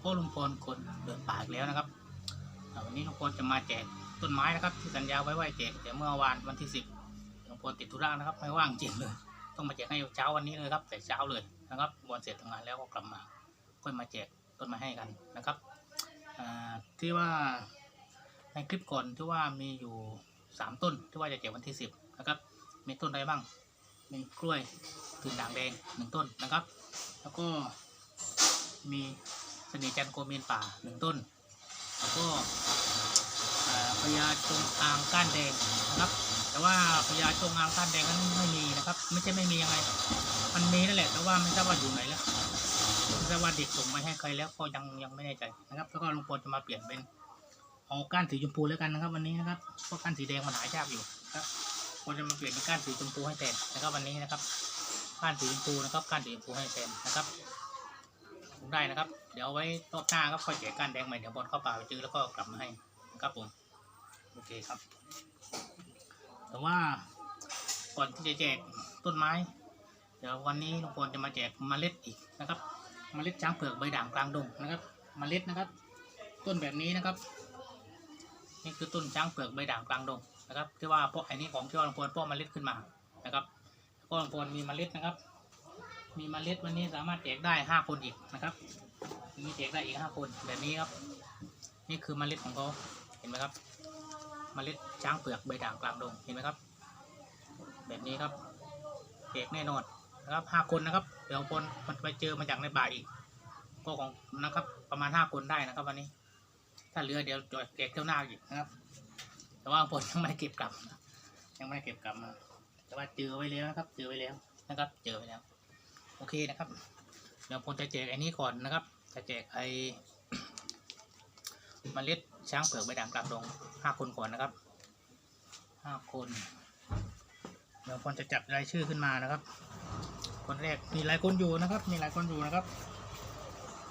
พ่อลุงพลคนเดินป่าอีกแล้วนะครับวันนี้ลุงพลจะมาแจกต้นไม้นะครับ ที่สัญญาไว้ว่าแจกแต่เมื่อวานวันที่สิบลุงพลติดธุระนะครับไม่ว่างจริงเลย ต้องมาแจกให้เช้าวันนี้เลยครับแต่เช้าเลยนะครับวันเสร็จทำงานแล้วก็กลับมาค่อยมาแจกต้นไม้ให้กันนะครับที่ว่าในคลิปก่อนที่ว่ามีอยู่สามต้นที่ว่าจะแจกวันที่สิบนะครับมีต้นอะไรบ้างมีกล้วยถึงด่างแดงหนึ่งต้นนะครับ แล้วก็มี เสน่ห์จันโกเมนป่าหนึ่งต้น แล้วก็พญาจงอางก้านแดงนะครับ แต่ว่าพญาจงอางก้านแดงนั้นไม่มีนะครับ ไม่ใช่ไม่มียังไง มันมีนั่นแหละ แต่ว่าไม่ทราบว่าอยู่ไหนแล้วไม่ทราบว่าเด็กส่งมาให้ใครแล้วก็ยังยังไม่แน่ใจนะครับ แล้วก็ลุงพลจะมาเปลี่ยนเป็นเอาก้านสีชมพูแล้วกันนะครับ วันนี้นะครับ เพราะก้านสีแดงมันหายากอยู่นะครับควรจะมาเปลี่ยนเป็นก้านสีชมพูให้แทนนะครับวันนี้นะครับก้านสีชมพูนะครับก้านสีชมพูให้แทนนะครับได้นะครับ เดี๋ยวไว้รอบหน้าก็ค่อยแจกก้านแดงใหม่เดี๋ยวบอลเข้าป่าไปซื้อแล้วก็กลับมาให้ครับผมโอเคครับ แต่ว่าก่อนที่จะแจกต้นไม้ เดี๋ยววันนี้ลุงพลจะมาแจกเมล็ดอีกนะครับเมล็ดช้างเผือกใบด่างกลางดงนะครับเมล็ดนะครับ ต้นแบบนี้นะครับ นี่คือต้นช้างเผือกใบด่างกลางดงนะครับที่ว่าพวกไอ้นี้ของที่ว่าลุงพลป้อเมล็ดขึ้นมานะครับก็ลุงพลมีเมล็ดนะครับ มีเมล็ดวันนี้สามารถแจกได้ห้าคนอีกนะครับ มีแจกได้อีกห้าคนแบบนี้ครับ นี่คือเมล็ดของเขาเห็นไหมครับเมล็ดช้างเปลือกใบด่างกลางดงเห็นไหมครับ แบบนี้ครับแจกแน่นอนนะครับห้าคนนะครับเดี๋ยวคนมันไปเจอมาจากในป่าอีกก็ของนะครับประมาณห้าคนได้นะครับ วันนี้ ถ้าเหลือเดี๋ยวจอดแจกเที่ยวหน้าอีกนะครับ แต่ว่าผลยังไม่เก็บกลับ ยังไม่เก็บกลับมาแต่ว่าเจอไว้แล้วนะครับ เจอไว้แล้วนะครับ เจอไว้แล้ว โอเคนะครับเดี๋ยวผมจะแจกไอ้นี้ก่อนนะครับ จะแจกไอ้เมล็ดช้างเผือกใบด่างกลางดงห้าคนก่อนนะครับห้าคน เดี๋ยวผมจะจับรายชื่อขึ้นมานะครับ คนแรกมีหลายคนอยู่นะครับ มีหลายคนอยู่นะครับ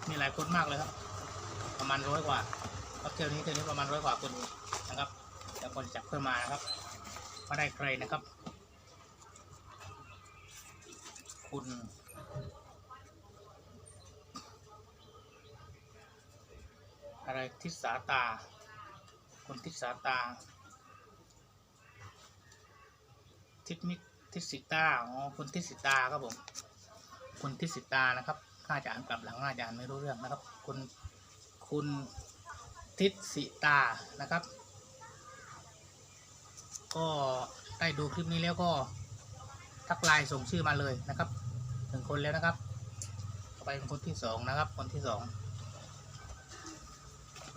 มีหลายคนมากเลยครับ ประมาณร้อยกว่าครับเที่ยวนี้เที่ยวนี้ประมาณร้อยกว่าคนนะครับเดี๋ยวผมจะจับขึ้นมานะครับว่าได้ใครนะครับ คุณ อะไรทิศาตาคุณทิศาตา ทิศมิทิศสิตาอ๋อคุณทิศสิตาครับผมคุณทิศสิตานะครับน่าจะอ่านกลับหลังน่าจะอ่านไม่รู้เรื่องนะครับคุณคุณทิศสิตานะครับ ก็ได้ดูคลิปนี้แล้วก็ทักไลน์ส่งชื่อมาเลยนะครับหนึ่งคนแล้วนะครับ ต่อไปเป็นคนที่สองนะครับ คนที่สอง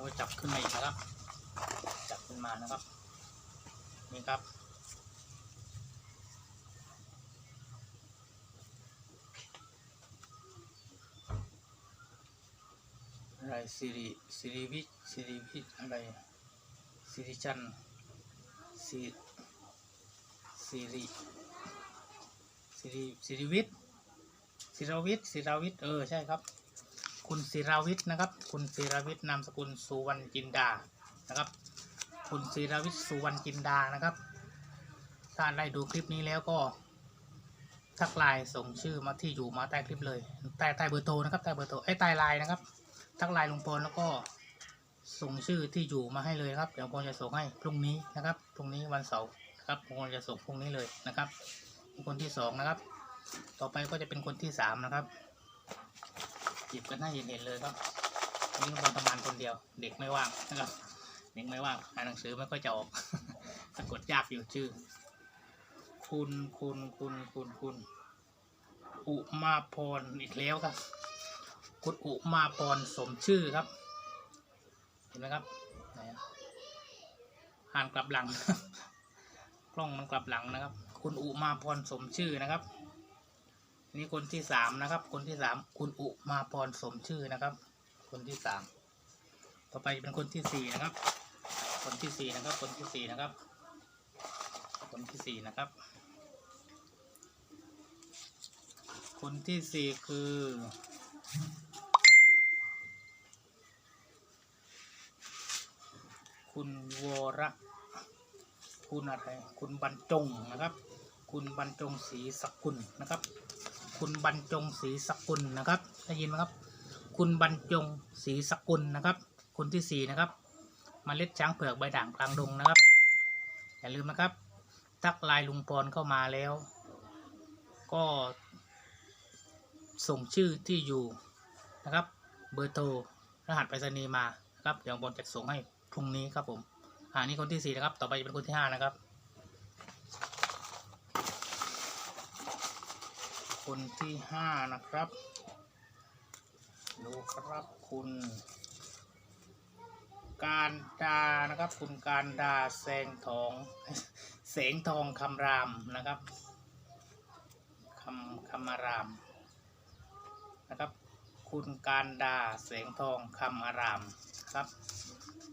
เราจับขึ้นมาอีกนะครับ จับขึ้นมานะครับ นี่ครับ อะไรสิริสิริวิทย์สิริวิทอะไรสิริจันทร์สิสิริสิริสิริวิทย์สิรวิทย์สิราวิทย์เออ ใช่ครับ คุณศิราวิทย์นะครับ คุณศิราวิทย์นามสกุลสุวรรณจินดานะครับ คุณศิราวิทย์สุวรรณจินดานะครับ ถ้าได้ดูคลิปนี้แล้วก็ทักไลน์ส่งชื่อมาที่อยู่มาใต้คลิปเลยใต้ใต้เบอร์โทรนะครับใต้เบอร์โทรไอ้ใต้ไลน์นะครับ ทักไลน์ลุงพลแล้วก็ส่งชื่อที่อยู่มาให้เลยครับเดี๋ยวผมจะส่งให้พรุ่งนี้นะครับพรุ่งนี้วันเสาร์นะครับผมจะส่งพรุ่งนี้เลยนะครับ คนที่สองนะครับ ต่อไปก็จะเป็นคนที่สามนะครับ หยิบกันให้เห็นๆเลยครับอันนี้เราทำงานคนเดียว เด็กไม่ว่างนะครับเด็กไม่ว่างอ่านหนังสือไม่ค่อยจะออกสะกดยากอยู่ชื่อ คุณคุณคุณคุณคุณอุมาพรอีกแล้วครับ คุณอุมาพรสมชื่อครับ เห็นไหมครับหนอะอ่านกลับหลังกล้องมันกลับหลังนะครับ คุณอุมาพรสมชื่อนะครับ นี่คนที่สามนะครับ คนที่สามคุณอุมาพรสมชื่อนะครับ คนที่สามต่อไปเป็นคนที่สี่นะครับ คนที่สี่นะครับ คนที่สี่นะครับ คนที่สี่นะครับ คนที่สี่คือคุณวรคุณอะไร คุณบรรจงนะครับ คุณบรรจงศรีสกุลนะครับ คุณบรรจงศรีสกุลนะครับได้ยินไหมครับ คุณบรรจงศรีสกุลนะครับ คนที่สี่นะครับมเมล็ดช้างเผือกใบด่างกลางดงนะครับ อย่าลืมนะครับ ทักไลน์ลุงพรเข้ามาแล้ว ก็ ส่งชื่อที่อยู่นะครับ เบอร์โทรรหัสไปรษณีย์มานะครับเดี๋ยวบอลจะส่งให้พรุ่งนี้ครับผมอ่านี่คนที่สี่นะครับ ต่อไปจะเป็นคนที่ห้านะครับ คนที่ห้านะครับ ดูครับคุณการดานะครับ คุณการดาแสงทองแสงทองคำรามนะครับคำคำรามนะครับ คุณการดาแสงทองคำอารามครับ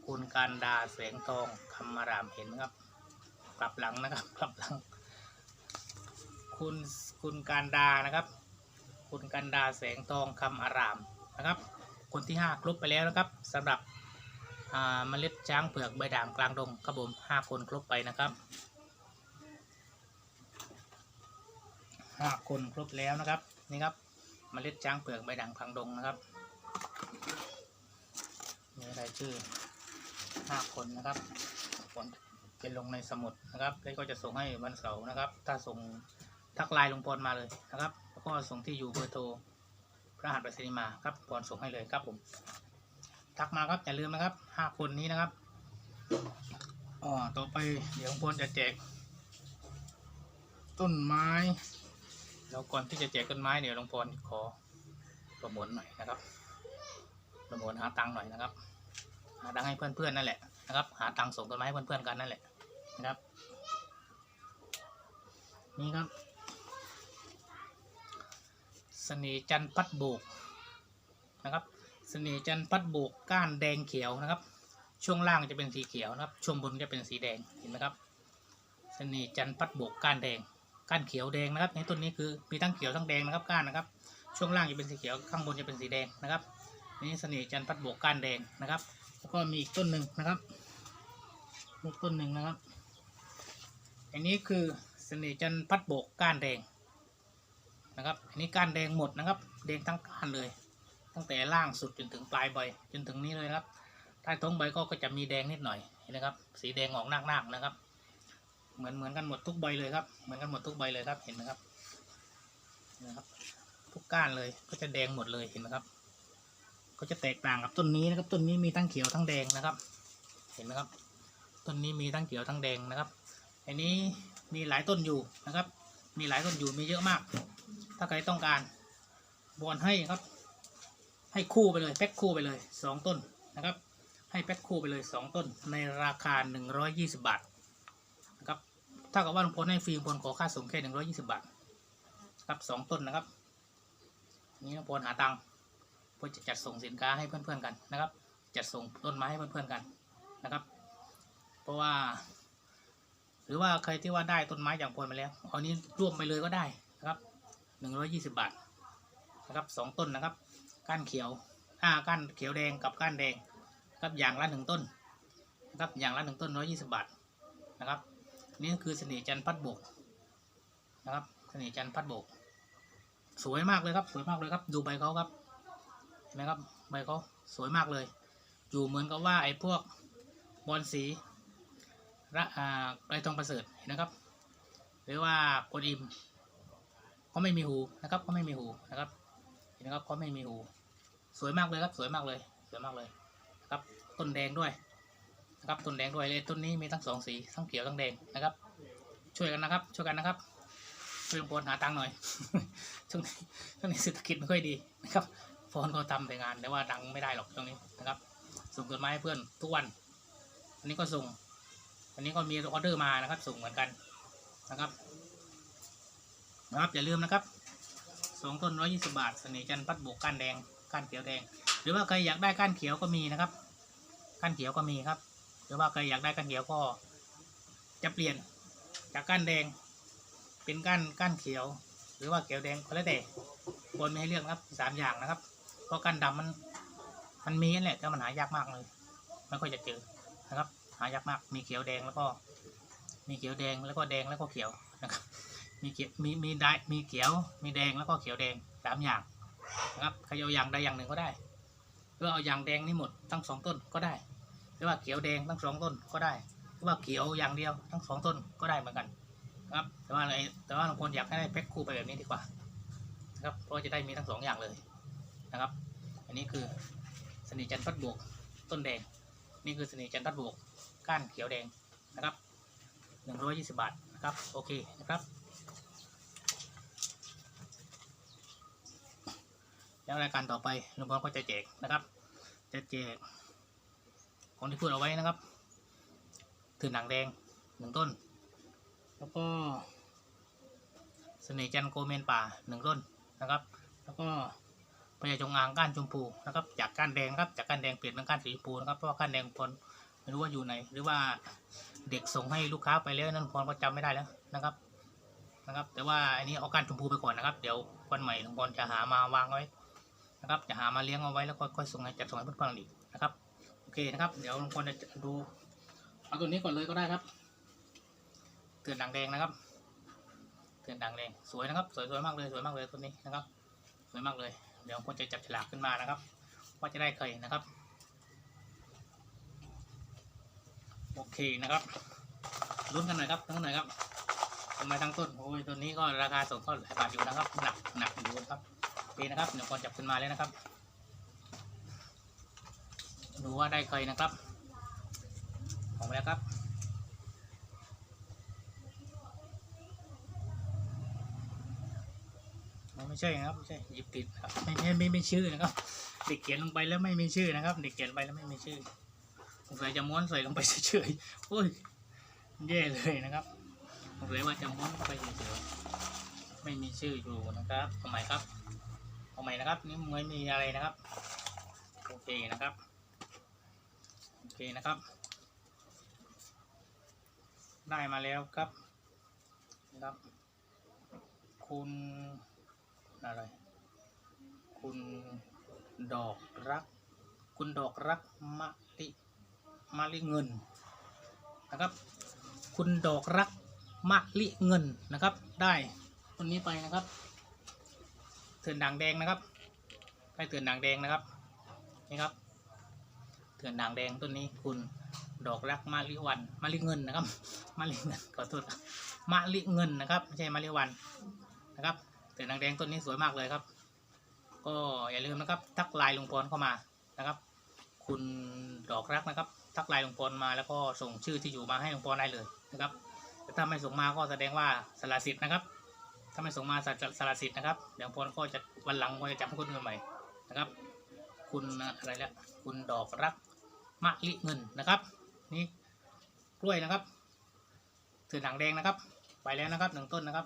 คุณการดาแสงทองคำอารามเห็นไหมครับกลับหลังนะครับกลับหลัง คุณ คุณการดานะครับ คุณกันดาแสงทองคำอารามนะครับ คนที่ห้าครบไปแล้วนะครับสำหรับเมล็ดช้างเผือกใบด่างกลางดงครับผมห้าคนครบไปนะครับห้าคนครบแล้วนะครับนี่ครับเมล็ดช้างเผือกใบด่างกลางดงนะครับมีรายชื่อห้าคนนะครับผลจะลงในสมุดนะครับแล้วก็จะส่งให้วันเสาร์นะครับ ถ้าส่ง ทักไลน์ลุงพรมาเลยนะครับ แล้วก็ส่งที่อยู่เบอร์โทรพระหัสไปรษณีย์มาครับพรส่งให้เลยครับผม ทักมาครับอย่าลืมนะครับห้าคนนี้นะครับอ๋อต่อไปเดี๋ยวลุงพรจะแจก ต้นไม้ แล้วก่อนที่จะแจกต้นไม้เดี๋ยวลุงพรขอปรโมทหน่อยนะครับปรโมทหาตังค์หน่อยนะครับ หาตังค์ให้เพื่อนๆนั่นแหละนะครับ หาตังค์ส่งต้นไม้ให้เพื่อนๆกันนั่นแหละนะครับ นี่ครับ สน่ห์จันพัดโบกนะครับเสน่ห์จันพัดโบกก้านแดงเขียวนะครับ ช่วงล่างจะเป็นสีเขียวนะครับ ช่วงบนจะเป็นสีแดงเห็นไหมครับเสน่ห์จันพัดโบกก้านแดงก้านเขียวแดงนะครับ ในต้นนี้คือมีทั้งเขียวทั้งแดงนะครับก้านนะครับ ช่วงล่างจะเป็นสีเขียวข้างบนจะเป็นสีแดงนะครับนี่เสน่ห์จันทร์พัดโบกก้านแดงนะครับ แล้วก็มีอีกต้นหนึ่งนะครับอีกต้นหนึ่งนะครับ อันนี้คือเสน่ห์จันทร์พัดโบกก้านแดง นะครับ อันนี้ก้านแดงหมดนะครับ แดงทั้งก้านเลย ตั้งแต่ล่างสุดจนถึงปลายใบจนถึงนี้เลยครับ ใต้ท้องใบก็ก็จะมีแดงนิดหน่อยเห็นไหมครับ สีแดงออกนากๆนะครับ เหมือนเหมือนกันหมดทุกใบเลยครับ เหมือนกันหมดทุกใบเลยครับ เห็นไหมครับนะครับ ทุกก้านเลยก็จะแดงหมดเลยเห็นไหมครับ ก็จะแตกต่างกับต้นนี้นะครับ ต้นนี้มีทั้งเขียวทั้งแดงนะครับ เห็นไหมครับ ต้นนี้มีทั้งเขียวทั้งแดงนะครับ อันนี้มีหลายต้นอยู่นะครับ มีหลายต้นอยู่มีเยอะมาก ถ้าใครต้องการบอลให้ครับ ให้คู่ไปเลยแพ็คคู่ไปเลยสองต้นนะครับ ให้แพ็คคู่ไปเลยสองต้น ในราคาหนึ่งร้อยยี่สิบาทนะครับถ้ากับว่าลุงพลให้ฟรีลุงพลขอค่าส่งแค่หนึ่งร้อยี่สิบาทครับสองต้นนะครับนี้ลุงพลหาตังค์เพื่อจะจัดส่งสินค้าให้เพื่อนๆกันนะครับ จัดส่งต้นไม้ให้เพื่อนๆกันนะครับ เพราะว่า หรือว่าใครที่ว่าได้ต้นไม้อย่างพลมาแล้ว เอานี้ร่วมไปเลยก็ได้ นะครับหนึ่งร้อยี่สิบาทนะครับสองต้นนะครับ ก้านเขียวอ่าก้านเขียวแดงกับก้านแดงครับอย่างละหนึ่งต้นนะครับอย่างละหนึ่งต้นร้อยี่สิบาทนะครับนี่คือเสน่ห์จันทร์พัดโบกนะครับเสน่ห์จันทร์พัดโบก สวยมากเลยครับ สวยมากเลยครับ ดูใบเขาครับเห็นไหมครับใบเขาสวยมากเลย อยู่เหมือนกับว่าไอ้พวกบอลสีระอ่าไรทองประเสริฐนนะครับ หรือว่ากดอิม เขาไม่มีหูนะครับเขาไม่มีหูนะครับเห็นนะครับเขาไม่มีหู สวยมากเลยครับ สวยมากเลยสวยมากเลยนะครับต้นแดงด้วยนะครับต้นแดงด้วยเลยต้นนี้มีทั้งสองสีทั้งเขียวทั้งแดงนะครับ ช่วยกันนะครับ ช่วยกันนะครับช่วยลงพลหาตังค์หน่อยช่วงนี้ช่วงนี้เศรษฐกิจไม่ค่อยดีนะครับฟอนก็ทำแต่งานแต่ว่าดังไม่ได้หรอกช่วงนี้นะครับ ส่งต้นไม้ให้เพื่อนทุกวัน อันนี้ก็ส่ง อันนี้ก็มีออเดอร์มานะครับ ส่งเหมือนกันนะครับ นะครับอย่าลืมนะครับสองต้นร้อยี่สิบาทเสน่ห์จันทร์พัดโบกก้านแดงก้านเขียวแดง หรือว่าใครอยากได้ก้านเขียวก็มีนะครับก้านเขียวก็มีครับ หรือว่าใครอยากได้ก้านเขียวก็จะเปลี่ยนจากก้านแดง เป็นก้านก้านเขียว หรือว่าเขียวแดงก็แล้วแต่คนไม่ให้เลือกนะครับสามอย่างนะครับ เพราะก้านดำมันมันมีนั่นแหละแต่มันหายากมากเลยไม่ค่อยจะเจอนะครับ หายากมากมีเขียวแดงแล้วก็ มีเขียวแดงแล้วก็แดงแล้วก็เขียวนะครับ มีเขียวมีมีได้มีเขียว มีแดงแล้วก็เขียวแดงสามอย่างนะครับใครเอาอย่างใดอย่างหนึ่งก็ได้หรือาเอายางแดงนี่หมดทั้งสองต้นก็ได้ หรือว่าเขียวแดงทั้งสองต้นก็ได้ หรือว่าเขียวอย่างเดียวทั้งสองต้นก็ได้เหมือนกันนะครับ แต่ว่าอะไรแต่ว่าบางคนอยากให้ได้แพ็คคู่ไปแบบนี้ดีกว่านะครับเพราะว่าจะได้มีทั้งสองอย่างเลยนะครับ อันนี้คือสนิจันทร์พัดบวกต้นแดง นี่คือสนิจันทร์พัดบวกก้านเขียวแดงนะครับหนึ่งร้อยยี่สิบบาทนะครับโอเคนะครับ แล้วรายการต่อไปลุงพลก็จะแจกนะครับ จะแจกของที่พูดเอาไว้นะครับถือหนังแดงหนึ่งต้น แล้วก็เสน่ห์จันโกเมนป่าหนึ่งต้นนะครับ แล้วก็พญาจงอางก้านชมพูนะครับ จากก้านแดงครับ จากก้านแดงเปลี่ยนเป็นก้านสีชมพูนะครับ เพราะว่าก้านแดงพลไม่รู้ว่าอยู่ไหน หรือว่าเด็กส่งให้ลูกค้าไปแล้วนั่นพลก็จำไม่ได้แล้วนะครับ นะครับ แต่ว่าอันนี้เอาก้านชมพูไปก่อนนะครับ เดี๋ยววันใหม่ลุงพลจะหามาวางไว้ นะครับจะหามาเลี้ยงเอาไว้แล้วก็ค่อยส่งให้จัดส่งให้เพื่อนๆอีกนะครับโอเคนะครับ เดี๋ยวลุงพลจะดูเอาตัวนี้ก่อนเลยก็ได้ครับเตือนด่างแดงนะครับเตือนด่างแดงสวยนะครับ สวยสวยมากเลยสวยมากเลยตัวนี้นะครับ สวยมากเลย เดี๋ยวลุงพลจะจับฉลากขึ้นมานะครับ ว่าจะได้ใครนะครับโอเคนะครับลุ้นกันหน่อยครับลุ้นกันหน่อยครับทำไมทั้งต้นโอ้ยตัวนี้ก็ราคาส่งก็หลายบาทอยู่นะครับหนักหนักอยู่นะครับ โอเคนะครับเดี๋ยวก่อนจับขึ้นมาแล้วนะครับ ดูว่าได้ใครนะครับออกมาแล้วครับไม่ใช่นะครับไม่ใช่หยิบติดครับไม่ไม่ไม่ไม่ชื่อนะครับ เด็กเขียนลงไปแล้วไม่มีชื่อนะครับ เด็กเขียนไปแล้วไม่มีชื่อสงสัยจะม้วนใส่ลงไปเฉยๆโอ้ยแย่เลยนะครับสงสัยว่าจะม้วนลงไปเฉยๆไม่มีชื่ออยู่นะครับทำไมครับ เอาใหม่นะครับ นี่ไม่มีอะไรนะครับ โอเคนะครับ โอเคนะครับ ได้มาแล้วครับนะครับ คุณอะไร คุณดอกรัก คุณดอกรักมะลิมะลิเงินนะครับ คุณดอกรักมะลิเงินนะครับ ได้คนนี้ไปนะครับ เถื่อนด่างแดงนะครับได้เถื่อนด่างแดงนะครับนี่ครับเถื่อนด่างแดงต้นนี้คุณดอกรักมาลิวันมาลิเงินนะครับมาลิเงินขอโทษมาลิเงินนะครับไม่ใช่มาลิวันนะครับเถื่อนด่างแดงต้นนี้สวยมากเลยครับ ก็อย่าลืมนะครับทักไลน์ลุงพรเข้ามานะครับ คุณดอกรักนะครับ ทักไลน์ลุงพรมาแล้วก็ส่งชื่อที่อยู่มาให้ลุงพรได้เลยนะครับแต่ถ้าไม่ส่งมาก็แสดงว่าสละสิทธิ์นะครับ ถ้าไม่ส่งมาสละสละสิทธิ์นะครับ เดี๋ยวพลก็จะวันหลังก็จะจับให้คนอื่นใหม่นะครับ คุณอะไรแล้วคุณดอกรักมะลิเงินนะครับ นี่กล้วยนะครับถือหนังแดงนะครับ ไปแล้วนะครับหนึ่งต้นนะครับ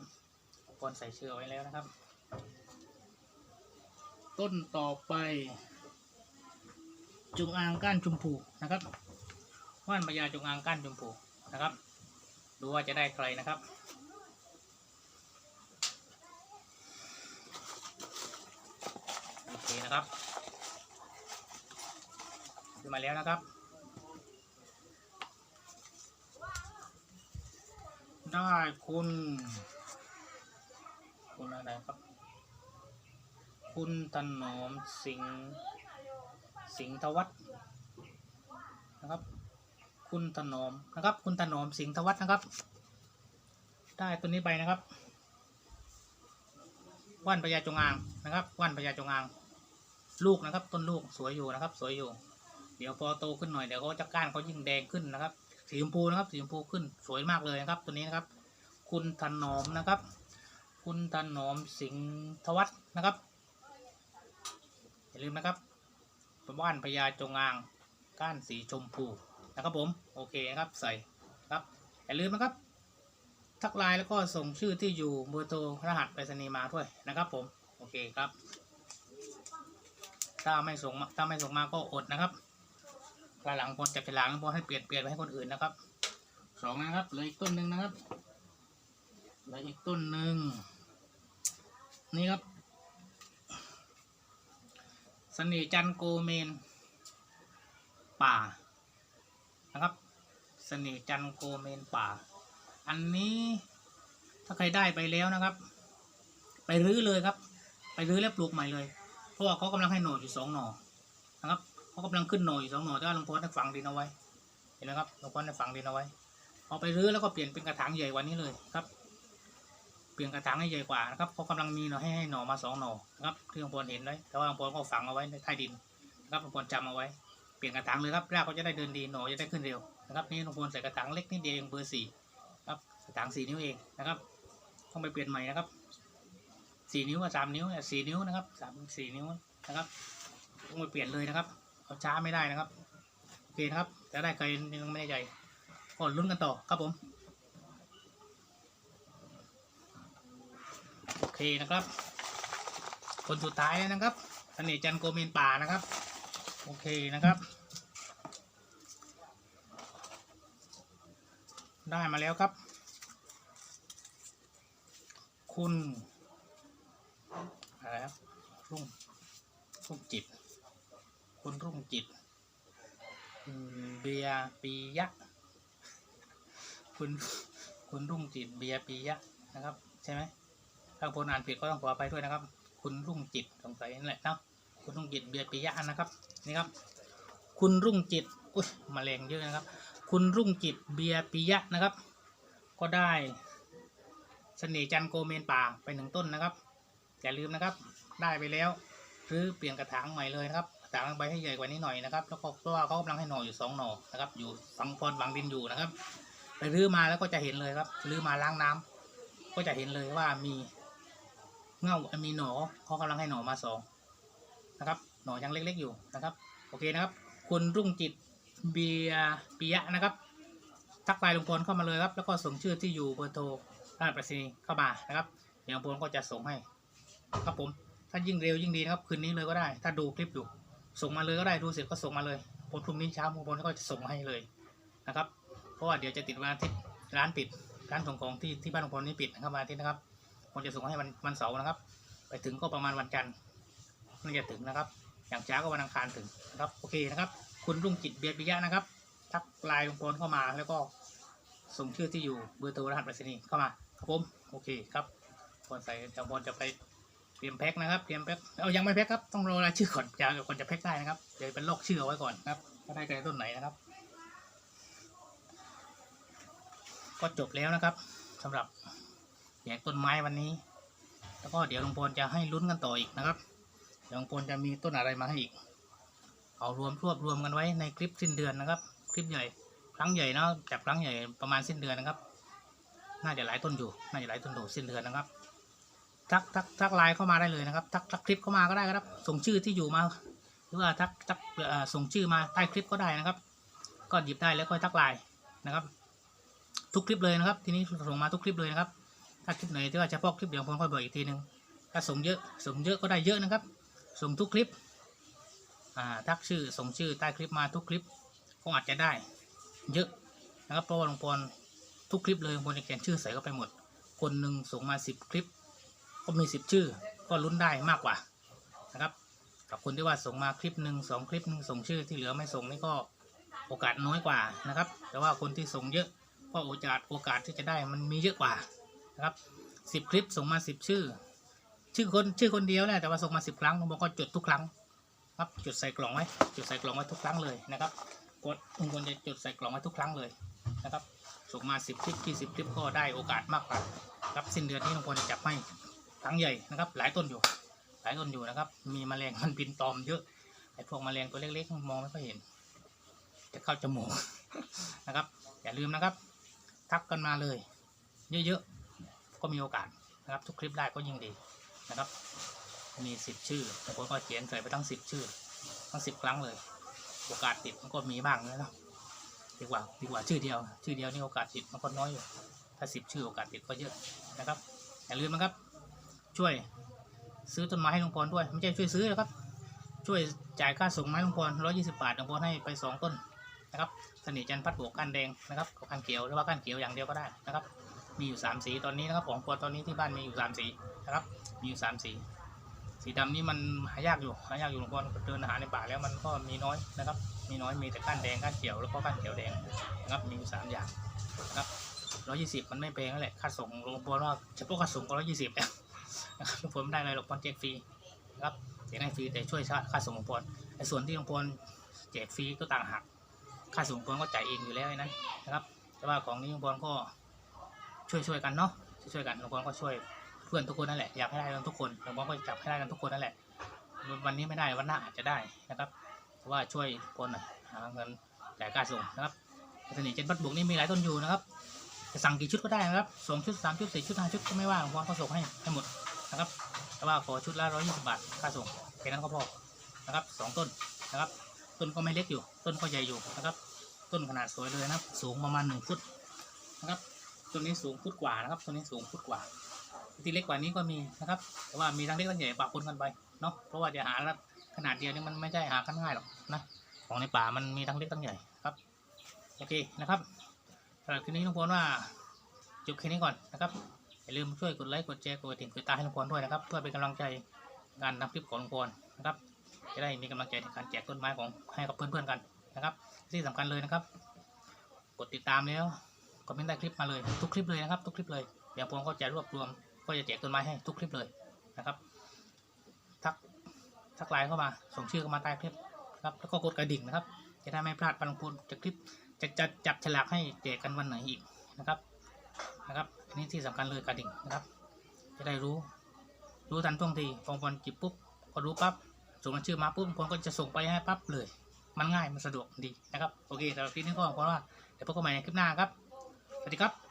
พลใส่เชือไว้แล้วนะครับ ต้นต่อไปจุงอางก้านชมพูนะครับว่านพญาจุงอางก้านชมพูนะครับ ดูว่าจะได้ใครนะครับ โอ เคนะครับขึ้นมาแล้วนะครับ ได้คุณ คุณอะไรครับ คุณถนอมสิงสิงทวัฒนะครับ คุณถนอมนะครับ คุณถนอมสิงทวัฒนะครับ ได้ตัวนี้ไปนะครับว่านพญาจงอางนะครับว่านพญาจงอาง ลูกนะครับ ต้นลูกสวยอยู่นะครับ สวยอยู่ เดี๋ยวพอโตขึ้นหน่อยเดี๋ยวเขาจะก้านเขายิ่งแดงขึ้นนะครับ สีชมพูนะครับ สีชมพูขึ้นสวยมากเลยนะครับ ตัวนี้นะครับ คุณถนอมนะครับ คุณถนอมสิงห์ทวัฒนะครับอย่าลืมนะครับว่านพญาจงอางก้านสีชมพูนะครับผมโอเคนะครับใส่ครับอย่าลืมนะครับ ทักไลน์แล้วก็ส่งชื่อที่อยู่เบอร์โทรรหัสไปรษณีย์มาด้วยนะครับผมโอเคครับ ถ้าไม่ส่งมาถ้าไม่ส่งมาก็อดนะครับคราหลังพอจับฉลากแล้วพอให้เปลี่ยนเปลี่ยนไปให้คนอื่นนะครับสองนะครับเหลืออีกต้นหนึ่งนะครับเหลืออีกต้นหนึ่งนี่ครับสน่ห์จันโกเมน ป่านะครับสน่ห์จันโกเมนป่า อันนี้ถ้าใครได้ไปแล้วนะครับ ไปรื้อเลยครับ ไปรื้อแล้วปลูกใหม่เลย เพราะว่าเขากำลังให้หน่ออยู่สองหน่อนะครับเขากำลังขึ้นหน่ออยู่สองหน่อแต่ว่าหลวงพ่อได้ฝังดินเอาไว้ เห็นไหมครับหลวงพ่อได้ฝังดินเอาไว้เอาไปรื้อแล้วก็เปลี่ยนเป็นกระถางใหญ่กว่านี้เลยครับ เปลี่ยนกระถางให้ใหญ่กว่านะครับเขากำลังมีหน่อให้ให้หน่อมาสองหน่อนะครับที่หลวงพ่อเห็นไว้แต่ว่าหลวงพ่อก็ฝังเอาไว้ในใต้ดินนะครับหลวงพ่อจำเอาไว้เปลี่ยนกระถางเลยครับรากก็จะได้เดินดีหน่อจะได้ขึ้นเร็วนะครับนี่หลวงพ่อใส่กระถางเล็กนิดเดียวเองเบอร์สี่ครับกระถางสี่นิ้วเองนะครับต้องไปเปลี่ยนใหม่นะครับ สี่นิ้วกับสามนิ้วเนี่ยสี่นิ้วนะครับสามสี่นิ้วนะครับต้องไปเปลี่ยนเลยนะครับเอาช้าไม่ได้นะครับโอเคนะครับจะได้ใครยังไม่แน่ใจก่อนลุ้นกันต่อครับผมโอเคนะครับ คนสุดท้ายแล้วนะครับสน่ห์จันโกเมนป่านะครับ โอเคนะครับ ได้มาแล้วครับ คุณ อะไรครับรุ่งรุ่งจิต คุณรุ่งจิตเบียปียะ คุณคุณรุ่งจิตเบียปียะนะครับ ใช่ไหมถ้าคนอ่านผิดก็ต้องขออภัยด้วยนะครับ คุณรุ่งจิตสงสัยนั่นแหละเนาะคุณรุ่งจิตเบียปียะนะครับนี่ครับ คุณรุ่งจิตอุ้ยมาแมลงเยอะนะครับ คุณรุ่งจิตเบียปียะนะครับ ก็ได้เสน่ห์จันโกเมนป่าไปหนึ่งต้นนะครับ อย่าลืมนะครับ ได้ไปแล้วหรือเปลี่ยนกระถางใหม่เลยนะครับกระถางใบให้ใหญ่กว่านี้หน่อยนะครับแล้วก็เพราะว่าเขากำลังให้หน่ออยู่สองหน่อนะครับ อยู่ฝังพรฝังดินอยู่นะครับ ไปรื้อมาแล้วก็จะเห็นเลยครับรื้อมาล้างน้ำก็จะเห็นเลยว่ามีเงามีหน่อเขากำลังให้หน่อมาสองนะครับ หน่อยังเล็ก ๆ อยู่นะครับ โอเคนะครับ คุณรุ่งจิตเบียปิยะนะครับ ทักไลน์ลุงพลเข้ามาเลยครับ แล้วก็ส่งชื่อที่อยู่เบอร์โทรรหัสไปรษณีย์เข้ามานะครับเดี๋ยวลุงพลก็จะส่งให้ ครับผมถ้ายิ่งเร็วยิ่งดีนะครับคืนนี้เลยก็ได้ ถ้าดูคลิปอยู่ส่งมาเลยก็ได้ดูเสร็จก็ส่งมาเลยผมพรุ่งนี้เช้าลุงพลก็จะส่งให้เลยนะครับ เพราะว่าเดี๋ยวจะติดวันอาทิตย์ร้านปิดร้านส่งของที่ที่บ้านลุงพลนี่ปิดนะครับวันอาทิตย์นะครับผมจะส่งให้วันวันเสาร์นะครับ ไปถึงก็ประมาณวันจันทร์น่าจะถึงนะครับ อย่างช้าก็วันอังคารถึงนะครับโอเคนะครับ คุณรุ่งจิตเบียร์ปิยะนะครับทักไลน์ลงพลเข้ามาแล้วก็ส่งชื่อที่อยู่เบอร์โทรรหัสไปรษณีย์เข้ามาครับผมโอเคครับคนใส่จำพลจะไป รียมแพ็คนะครับ เตรียมแพ็คเอายังไม่แพ็คครับ ต้องรอรายชื่อก่อนจะก่อนจะแพ็คได้นะครับ เดี๋ยวเป็นโรคชื่อเอาไว้ก่อนครับว่าได้กรต้นไหนนะครับ ก็จบแล้วนะครับสำหรับแจกต้นไม้วันนี้ แล้วก็เดี๋ยวลุงพลจะให้ลุ้นกันต่ออีกนะครับเดี๋ยวลุงพลจะมีต้นอะไรมาให้อีก เอารวมรวบรวมกันไว้ในคลิปสิ้นเดือนนะครับ คลิปใหญ่ครั้งใหญ่เนาะจับครั้งใหญ่ประมาณสิ้นเดือนนะครับ น่าจะหลายต้นอยู่ น่าจะหลายต้นอยู่สิ้นเดือนนะครับ ทักทักทักไลน์เข้ามาได้เลยนะครับทักทักคลิปเข้ามาก็ได้ครับ ส่งชื่อที่อยู่มา หรือว่าทักทักส่งชื่อมาใต้คลิปก็ได้นะครับ ก็หยิบได้แล้วก็ทักไลน์นะครับ ทุกคลิปเลยนะครับ ทีนี้ส่งมาทุกคลิปเลยนะครับ ถ้าคลิปไหนที่ว่าเฉพาะคลิปเดี๋ยวผมค่อยบอกอีกทีหนึ่งถ้าส่งเยอะส่งเยอะก็ได้เยอะนะครับ ส่งทุกคลิปอ่าทักชื่อส่งชื่อใต้คลิปมาทุกคลิปคงอาจจะได้ เยอะนะครับเพราะว่าหลวงพรทุกคลิปเลยหลวงพรจะเขียนชื่อใส่เข้าไปหมด คนหนึ่งส่งมาสิบคลิป ก็มีสิบชื่อ ก็ลุ้นได้มากกว่านะครับกับคนที่ว่าส่งมาคลิปหนึ่งสองคลิปหนึ่งส่งชื่อที่เหลือไม่ส่งนี่ก็โอกาสน้อยกว่านะครับ แต่ว่าคนที่ส่งเยอะก็โอกาสโอกาสที่จะได้มันมีเยอะกว่านะครับสิบคลิปส่งมาสิบชื่อ ชื่อคนชื่อคนเดียวแหละแต่ว่าส่งมาสิบครั้งหลวงพ่อก็จดทุกครั้งครับจดใส่กล่องไว้จดใส่กล่องไว้ทุกครั้งเลยนะครับกดลุงพลจะจดใส่กล่องไว้ทุกครั้งเลยนะครับส่งมาสิบคลิปยี่สิบคลิปก็ได้โอกาสมากกว่าครับสิ้นเดือนนี้ลุงพลจะจับให้ ครั้งใหญ่นะครับ หลายต้นอยู่ หลายต้นอยู่นะครับ มีแมลงมันบินตอมเยอะไอ้พวกแมลงตัวเล็กๆมองไม่ค่อยเห็น จะเข้าจมูกนะครับ อย่าลืมนะครับ ทักกันมาเลย เยอะๆก็มีโอกาสนะครับ ทุกคลิปได้ก็ยิ่งดีนะครับ มีสิบชื่อลุงพลก็เขียนใส่ไปทั้งสิบชื่อ ทั้งสิบครั้งเลย โอกาสติดมันก็มีบ้างนะเนาะดีกว่าดีกว่าชื่อเดียว ชื่อเดียวนี่โอกาสติดมันก็น้อยอยู่ถ้าสิบชื่อโอกาสติดก็เยอะนะครับ อย่าลืมนะครับ ช่วยซื้อต้นไม้ให้ลุงพรด้วย ไม่ใช่ช่วยซื้อนะครับ ช่วยจ่ายค่าส่งไม้ลุงพรร้อยยี่สิบบาทลุงพรให้ไปสองต้นนะครับสน่ห์จันพัดบวกก้านแดงนะครับกับก้านเขียวหรือว่าก้านเขียวอย่างเดียวก็ได้นะครับ มีอยู่สามสีตอนนี้นะครับของพรตอนนี้ที่บ้านมีอยู่สามสีนะครับ มีอยู่สามสีสีดำนี่มันหายากอยู่หายากอยู่หลวงพ่อเดินหาในป่าแล้วมันก็มีน้อยนะครับ มีน้อยมีแต่ก้านแดงก้านเขียวแล้วก็ก้านเขียวแดงนะครับมีอยู่สามอย่างนะครับร้อยยี่สิบมันไม่แพงนั่นแหละค่าส่งหลวงพ่อว่าเฉพาะค่าส่งก็ร้อยยี่สิบแล้ว นะครับลวงพ่อไม่ได้อะไรหรอกพรแจกฟรีครับแจกให้ฟรีแต่ช่วยค่าส่งหลวงพ่อไอ้ส่วนที่ลุงพลแจกฟรีก็ต่างหากค่าส่งลุงพลก็จ่ายเองอยู่แล้วนั้นนะครับ แต่ว่าของนี้ลุงพลก็ช่วยช่วยๆกันเนาะช่วยๆกันลุงพลก็ช่วยเพื่อนทุกคนนั่นแหละอยากให้ได้กันทุกคนลุงพลก็จับให้ได้กันทุกคนนั่นแหละวันนี้ไม่ได้วันหน้าอาจจะได้นะครับเพราะว่าช่วยคนหน่อยหาเงินจ่ายค่าส่งนะครับสนิทเจนบัตบุกนี่มีหลายต้นอยู่นะครับจะสั่งกี่ชุดก็ได้นะครับสองชุดสามชุดสี่ชุดห้าชุดก็ไม่ว่าผมก็ส่งให้ให้หมด นะครับ แต่ว่าขอชุดละร้อยยี่สิบบาทค่าส่งแค่นั้นก็พอนะครับสองต้นนะครับ ต้นก็ไม่เล็กอยู่ ต้นก็ใหญ่อยู่นะครับ ต้นขนาดสวยเลยนะครับ สูงประมาณหนึ่งฟุตนะครับต้นนี้สูงฟุตกว่านะครับต้นนี้สูงฟุตกว่าที่เล็กกว่านี้ก็มีนะครับ แต่ว่ามีทั้งเล็กทั้งใหญ่ปะปนกันไปเนาะเพราะว่าจะหาล้วขนาดเดียวนี่มันไม่ใช่หากันง่ายหรอกนะของในป่ามันมีทั้งเล็กทั้งใหญ่ครับโอเคนะครับสำหรับคลิปนี้ลุงพลว่าจบแค่นี้ก่อนนะครับ อย่าลืมช่วยกดไลค์กดแชร์กดกระดิ่งกดตามให้ลุงพลด้วยนะครับ เพื่อเป็นกำลังใจการทำคลิปของลุงพลนะครับจะได้มีกำลังใจในการแจกต้นไม้ของให้กับเพื่อนๆกันนะครับ ที่สำคัญเลยนะครับ กดติดตามแล้วคอมเมนต์ใต้คลิปมาเลยทุกคลิปเลยนะครับ ทุกคลิปเลยเดี๋ยวผมก็จะรวบรวม ก็จะแจกต้นไม้ให้ทุกคลิปเลยนะครับ ทักทักไลน์เข้ามาส่งชื่อเข้ามาใต้คลิปนะครับแล้วก็กดกระดิ่งนะครับ จะได้ไม่พลาดปันพูนจากคลิปจะจะจับฉลากให้แจกกันวันไหนอีกนะครับนะครับ นี้ที่สำคัญเลยกระดิ่งนะครับ จะได้รู้รู้ทันท่วงทีพอพอจิบปุ๊บก็รู้ปั๊บส่งรายชื่อมาปุ๊บคนก็จะส่งไปให้ปั๊บเลย มันง่ายมันสะดวกดีนะครับโอเคสำหรับคลิปนี้ก็ขอว่าเดี๋ยวพบกันใหม่ในคลิปหน้าครับสวัสดีครับ